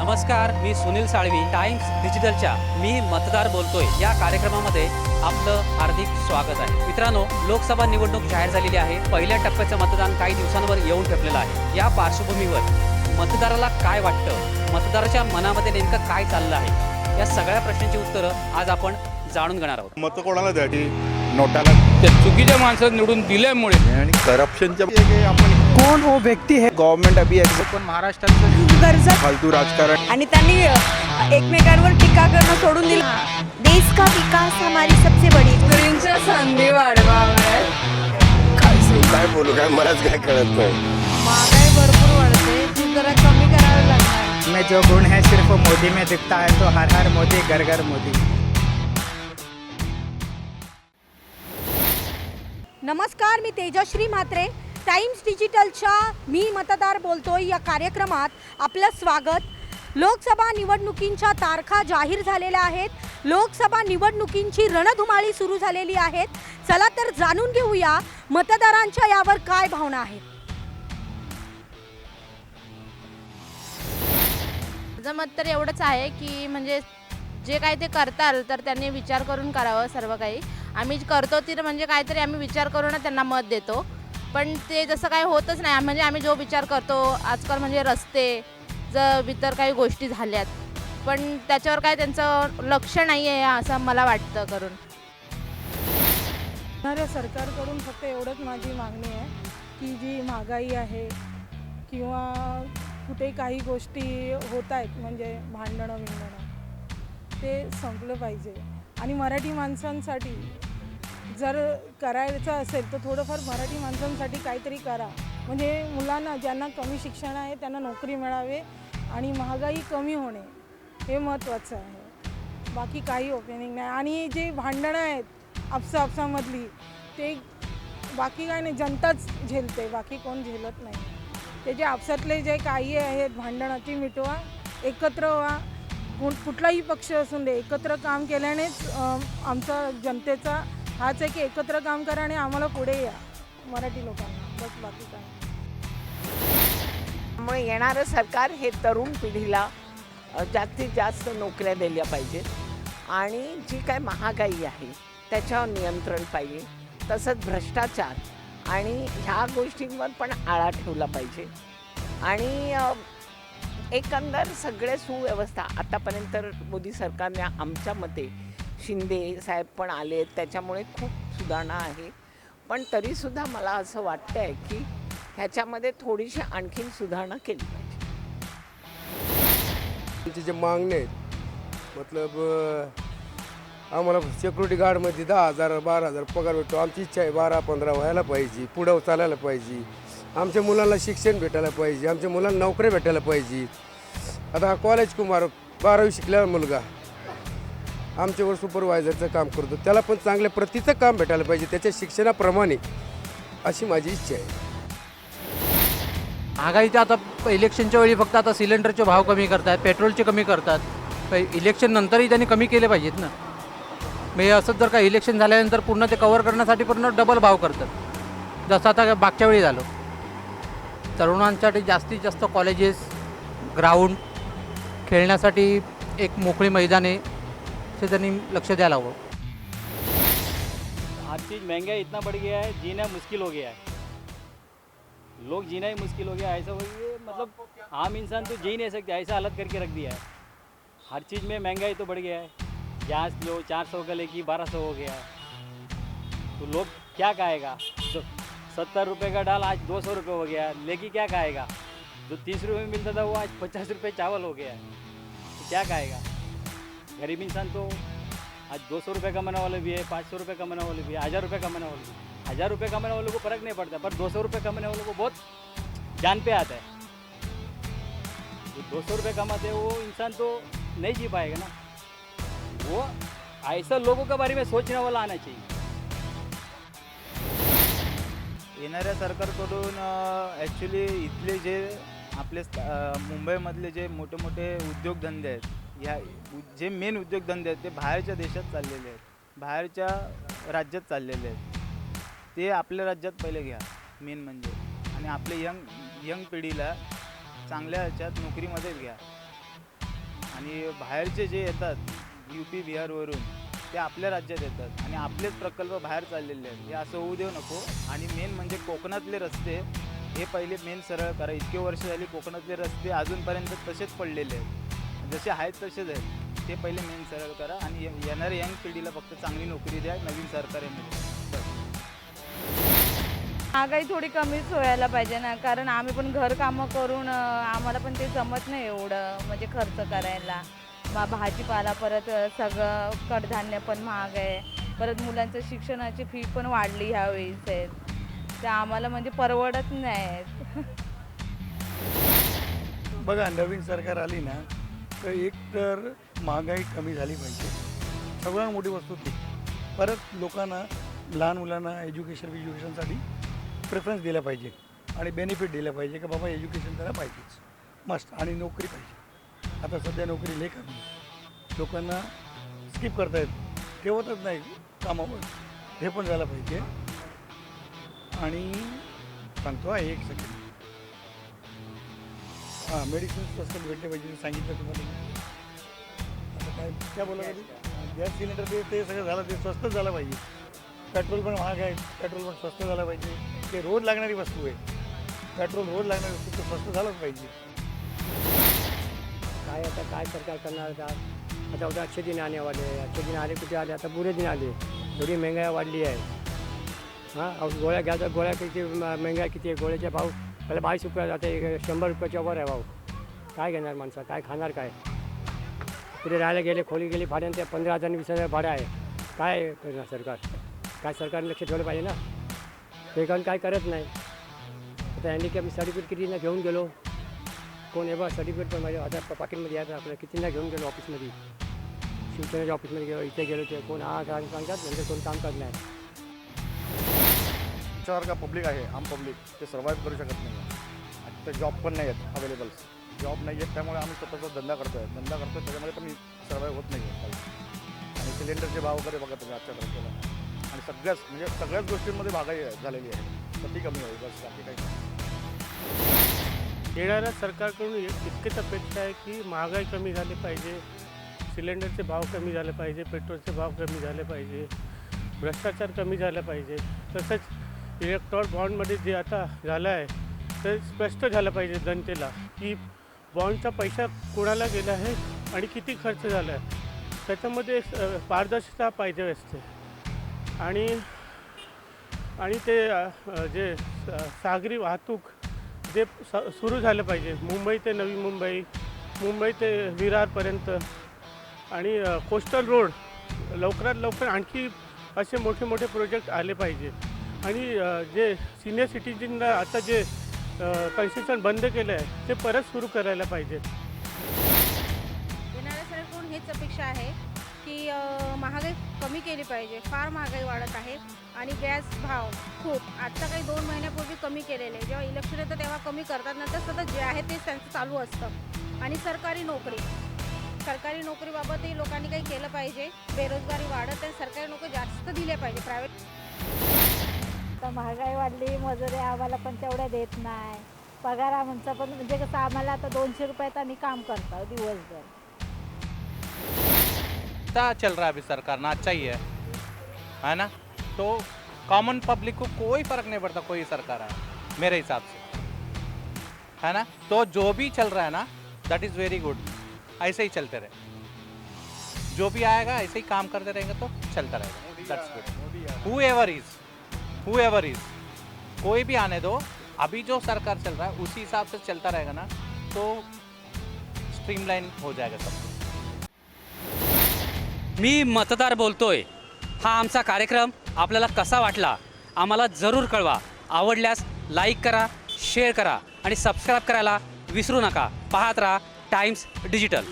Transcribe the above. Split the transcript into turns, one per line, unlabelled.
नमस्कार मी सुनील साळवी टाइम्स डिजिटलच्या मी मतदार बोलतोय. या कार्यक्रमामध्ये आपलं हार्दिक स्वागत आहे. मित्रांनो लोकसभा निवडणूक जाहीर झालेली आहे. पहिल्या टप्प्याचं मतदान काही दिवसांवर येऊन ठेपलेलं आहे. या पार्श्वभूमीवर मतदाराला काय वाटतं? मतदाराच्या मनामध्ये नेमकं काय चाललं आहे? या सगळ्या प्रश्नांची उत्तरं आज आपण जाणून घेणार आहोत.
मत कोणाला द्यायची? नोटाला
त्या चुकीच्या माणसाला निवडून दिल्यामुळे.
आणि करप्शनच्या जे आपण
कौन वो व्यक्ति है?
गव्हर्नमेंट अभी
पण महाराष्ट्राचं
फालतू राजकारण.
आणि त्यांनी एकमेकांवर टीका करणं सोडून दिलं. देश का विकास हमारी सबसे बड़ी संधी
काय बोलू काय मलाच काय कळत नाही.
महागाई भरपूर वाढते. ती जरा कमी करावी लागणार.
में जो गुण है सिर्फ मोदी में दिखता है तो हर हर मोदी घर घर मोदी.
नमस्कार मी तेजश्री म्हात्रे. टाइम्स डिजिटलच्या मी मतदार बोलतोय या कार्यक्रमात आपलं स्वागत. लोकसभा निवडणुकींच्या तारखा जाहीर झालेल्या आहेत. लोकसभा निवडणुकींची रणधुमाळी सुरू झालेली आहेत. चला तर जाणून घेऊया मतदारांच्या यावर काय भावना आहेत.
माझं मत तर एवढंच आहे की म्हणजे जे काय ते करताल तर त्यांनी विचार करून करावं सर्व काही आम्ही करतो तर म्हणजे काहीतरी आम्ही विचार करूनच त्यांना मत देतो. पण ते जसं काही होतच नाही. म्हणजे आम्ही जो विचार करतो आजकाल म्हणजे रस्ते जर इतर काही गोष्टी झाल्यात पण त्याच्यावर काय त्यांचं लक्ष नाही आहे असं मला वाटतं करून.
येणाऱ्या सरकारकडून फक्त एवढंच माझी मागणी आहे की जी महागाई आहे किंवा कुठे काही गोष्टी होत आहेत म्हणजे भांडणं विंडणं ते संपलं पाहिजे. आणि मराठी माणसांसाठी जर करायचं असेल तर थोडंफार मराठी माणसांसाठी काहीतरी करा. म्हणजे मुलांना ज्यांना कमी शिक्षण आहे त्यांना नोकरी मिळावे आणि महागाई कमी होणे हे महत्त्वाचं आहे. बाकी काही ओपिनिंग नाही. आणि जे भांडणं आहेत आपसा आपसामधली ते बाकी काय नाही जनताच झेलते बाकी कोण झेलत नाही. ते जे आपसातले जे काही आहेत भांडणं ती मिटवा एकत्र व्हा कोण कुठलाही पक्ष असून दे एकत्र काम केल्यानेच आमचा जनतेचा हाच आहे की एकत्र काम करा आणि आम्हाला पुढे या. मराठी लोकांना. बस बाकी काय नाही.
त्यामुळे येणारं सरकार हे तरुण पिढीला जास्तीत जास्त नोकऱ्या दिल्या पाहिजेत. आणि जी काय महागाई आहे त्याच्यावर नियंत्रण पाहिजे. तसंच भ्रष्टाचार आणि ह्या गोष्टींवर पण आळा ठेवला पाहिजे. आणि एकंदर सगळे सुव्यवस्था आतापर्यंत मोदी सरकारने आमच्या मते शिंदे साहेब पण आले त्याच्यामुळे खूप सुधारणा आहे. पण तरीसुद्धा मला असं वाटतं आहे की ह्याच्यामध्ये थोडीशी आणखीन सुधारणा केली पाहिजे.
आमचे जे मागणे आहेत मतलब आम्हाला सिक्युरिटी गार्डमध्ये दहा हजार बारा हजार पगार भेटतो. आमची इच्छा आहे बारा पंधरा व्हायला पाहिजे पुढं चालायला पाहिजे. आमच्या मुलांना शिक्षण भेटायला पाहिजे आमच्या मुलांना नोकऱ्या भेटायला पाहिजे. आता हा कॉलेज कुमार बारावी शिकलेला मुलगा आमच्यावर सुपरवायझरचं काम करतो. त्याला पण चांगल्या प्रतीचं काम भेटायला पाहिजे त्याच्या शिक्षणाप्रमाणे अशी माझी इच्छा आहे.
महागाईच्या आता इलेक्शनच्या वेळी फक्त आता सिलेंडरचे भाव कमी करतात पेट्रोलचे कमी करतात. प- इलेक्शन नंतरही त्यांनी कमी केले पाहिजेत ना. मग हे असंच जर का इलेक्शन झाल्यानंतर पूर्ण ते कवर करण्यासाठी पूर्ण डबल भाव करतात. जसं आता मागच्या वेळी झालं. तरुणांसाठी जास्तीत जास्त कॉलेजेस ग्राउंड खेळण्यासाठी एक मोकळी मैदाने हे त्यांनी लक्ष द्यायला हवं.
हर चीज़ महंगाई इतना बढ़ गया है जीना मुश्किल हो गया है। लोग जीना ही मुश्किल हो गया है ऐसा हो गया मतलब आम इंसान तो जी नहीं सकते ऐसा हालत करके रख दिया है। हर चीज़ में महंगाई तो बढ़ गया है। गैस लो चार सौ का लेके बारह सौ हो गया है। तो लोग क्या कहेगा सत्तर रुपये का डाल, आज दो सौ रुपये हो गया। लेके क्या खाएगा? जो तीस रुपये में मिलता था, वो आज पचास रुपये चावल हो गया। है तो क्या खाएगा? गरीब इंसान तो आज दो सौ रुपये कमाने वाले भी है, पाँच सौ रुपये कमाने वाले भी है, हज़ार रुपये कमाने वाले भी हज़ार रुपये कमाने वालों को फ़र्क नहीं पड़ता, पर दो सौ रुपये कमाने वालों को बहुत जान पे आता है। जो दो सौ रुपये कमाते हैं, वो इंसान तो नहीं जी पाएगा ना। वो ऐसा लोगों के बारे में सोचने वाला आना चाहिए।
येणाऱ्या सरकारकडून ॲक्च्युली इथले जे आपले मुंबईमधले जे मोठे मोठे उद्योगधंदे आहेत ह्या जे मेन उद्योगधंदे आहेत ते बाहेरच्या देशात चाललेले आहेत. बाहेरच्या राज्यात चाललेले आहेत. ते आपल्या राज्यात पहिले घ्या मेन म्हणजे. आणि आपले यंग यंग पिढीला चांगल्या ह्याच्यात नोकरीमध्येच घ्या. आणि बाहेरचे जे येतात यू पी बिहारवरून ते आपल्या राज्यात येतात आणि आपलेच प्रकल्प बाहेर चाललेले आहेत. हे असं होऊ देऊ नको. आणि मेन म्हणजे कोकणातले रस्ते हे पहिले मेन सरळ करा. इतके वर्ष झाली कोकणातले रस्ते अजूनपर्यंत तसेच पडलेले आहेत. जसे आहेत तसेच आहेत. ते पहिले मेन सरळ करा आणि ये- येणाऱ्या यंग पिढीला फक्त चांगली नोकरी द्या नवीन सरकार बस.
महागाई थोडी कमीच व्हायला पाहिजे ना. कारण आम्ही पण घर कामं करून आम्हाला पण ते जमत नाही एवढं म्हणजे खर्च करायला. मग भाजीपाला परत सगळं कडधान्य पण महाग आहे. परत मुलांचं शिक्षणाची फी पण वाढली ह्या वेळेस आहेत ते आम्हाला म्हणजे परवडत नाही.
बघा नवीन सरकार आली ना तर एक तर महागाई कमी झाली पाहिजे. सगळ्यात मोठी वस्तू ती परत लोकांना लहान मुलांना एज्युकेशन एज्युकेशनसाठी प्रेफरन्स दिला पाहिजे. आणि बेनिफिट दिलं पाहिजे की बाबा एज्युकेशन त्याला पाहिजेच. मस्त. आणि नोकरी पाहिजे. आता सध्या नोकरी लई कमी आहे. लोकांना स्किप करतायत ठेवतच नाही कामावर. हे पण झालं पाहिजे. आणि सांगतो हा एक सेकंड हां मेडिसिन स्वस्त भेटले पाहिजे. सांगितलं तुम्हाला. आता काय काय बोला गॅस सिलेंडर ते ते सगळं झालं ते स्वस्तच झालं पाहिजे. पेट्रोल पण महाग आहे. पेट्रोल पण स्वस्त झालं पाहिजे. ते रोज लागणारी वस्तू आहे. पेट्रोल रोज लागणारी वस्तू ते स्वस्त झालंच पाहिजे.
काय आता काय सरकार करणार आता? आता उद्या अच्छे दिन आने वाले अच्छे दिन आले कुठे आले? आता बुरे दिन आले. थोडी महंगाई वाढली आहे. हां? गोळ्या घ्या तर गोळ्या किती महंगाई किती आहे? गोळ्याचे भाव त्याला बावीस रुपये आता एक शंभर रुपयाच्या वर आहे भाव. काय घेणार माणसं? काय खाणार काय? कुठे राहायला गेले खोली गेली भाड्यानं ते पंधरा हजार वीस हजार भाडं आहे. काय करणार सरकार? काय सरकारने लक्ष ठेवलं पाहिजे ना? ते कारण काय करत नाही? आता हँडिकॅप सर्टिफिकेट कितीना घेऊन गेलो. कोण आहे बा? सर्टिफिकेट पण माझ्या आधार पाकिटमध्ये यायचं आपल्याला. कितींना घेऊन गेलो ऑफिसमध्ये शिवसेनेच्या ऑफिसमध्ये गेलो इथे गेलो ते कोण हा काय सांगतात म्हणजे कोण काम करत नाही.
का पब्लिक आहे आम पब्लिक ते सर्वाईव्ह करू शकत नाही. आणि ते जॉब पण नाही आहेत अवेलेबल जॉब नाही आहेत त्यामुळे आम्ही स्वतःचा धंदा करतो आहे धंदा करतो आहे त्याच्यामध्ये पण सर्वाईव्ह होत नाही. आहे आणि सिलेंडरचे भाव वगैरे बघा तुम्ही आजच्या तारखेला. आणि सगळ्याच म्हणजे सगळ्याच गोष्टींमध्ये भागाई झालेली आहे. कमी होईल बस बाकी काही
येणाऱ्या सरकारकडून इतकीच अपेक्षा आहे की महागाई कमी झाली पाहिजे सिलेंडरचे भाव कमी झाले पाहिजे पेट्रोलचे भाव कमी झाले पाहिजे भ्रष्टाचार कमी झाला पाहिजे. तसंच इलेक्ट्रॉन बॉन्डमध्ये जे आता झालं आहे ते स्पष्ट झालं पाहिजे जनतेला की बॉन्डचा पैसा कोणाला गेला आहे आणि किती खर्च झाला आहे. त्याच्यामध्ये पारदर्शकता पाहिजे असते. आणि आणि ते जे सागरी वाहतूक जे स सुरू झालं पाहिजे. मुंबई ते नवी मुंबई मुंबई ते विरारपर्यंत. आणि कोस्टल रोड लवकरात लवकर आणखी असे मोठे मोठे प्रोजेक्ट आले पाहिजे. आणि जे सिनियर सिटीजनला आता जे कन्स्ट्रक्शन बंद केलं आहे ते परत सुरू करायला पाहिजे.
येणाऱ्या हेच अपेक्षा आहे? की महागाई कमी केली पाहिजे. फार महागाई वाढत आहे आणि गॅस भाव खूप आत्ता काही दोन महिन्यापूर्वी कमी केलेले आहे. जेव्हा इलेक्शन येतं तेव्हा कमी करतात. नंतर सतत जे आहे तेच त्यांचं चालू असतं. आणि सरकारी नोकरी. सरकारी नोकरीबाबतही लोकांनी काही केलं पाहिजे. बेरोजगारी वाढत आहे. सरकारी नोकरी जास्त दिल्या पाहिजे. प्रायव्हेट
आता महागाई वाढली मजुरी आम्हाला पण तेवढ्या देत नाही. पगार आमचा पण म्हणजे कसं आम्हाला आता दोनशे रुपयात आम्ही काम करतो दिवसभर.
अच्छा चल रहा है अभी सरकार ना अच्छा ही है। है ना? तो कॉमन पब्लिक को कोई फ़र्क नहीं पड़ता कोई सरकार है मेरे हिसाब से। है ना? तो जो भी चल रहा है ना दैट इज़ वेरी गुड ऐसे ही चलते रहे। जो भी आएगा ऐसे ही काम करते रहेंगे तो चलता रहेगा। That's good whoever is whoever is कोई भी आने दो अभी जो सरकार चल रहा है उसी हिसाब से चलता रहेगा ना तो स्ट्रीमलाइन हो जाएगा सब कुछ।
मी मतदार बोलतोय. हा आमचा कार्यक्रम आपल्याला कसा वाटला? आम्हाला जरूर कळवा. आवडल्यास लाईक करा शेअर करा आणि सबस्क्राईब करायला विसरू नका. पाहत राहा टाइम्स डिजिटल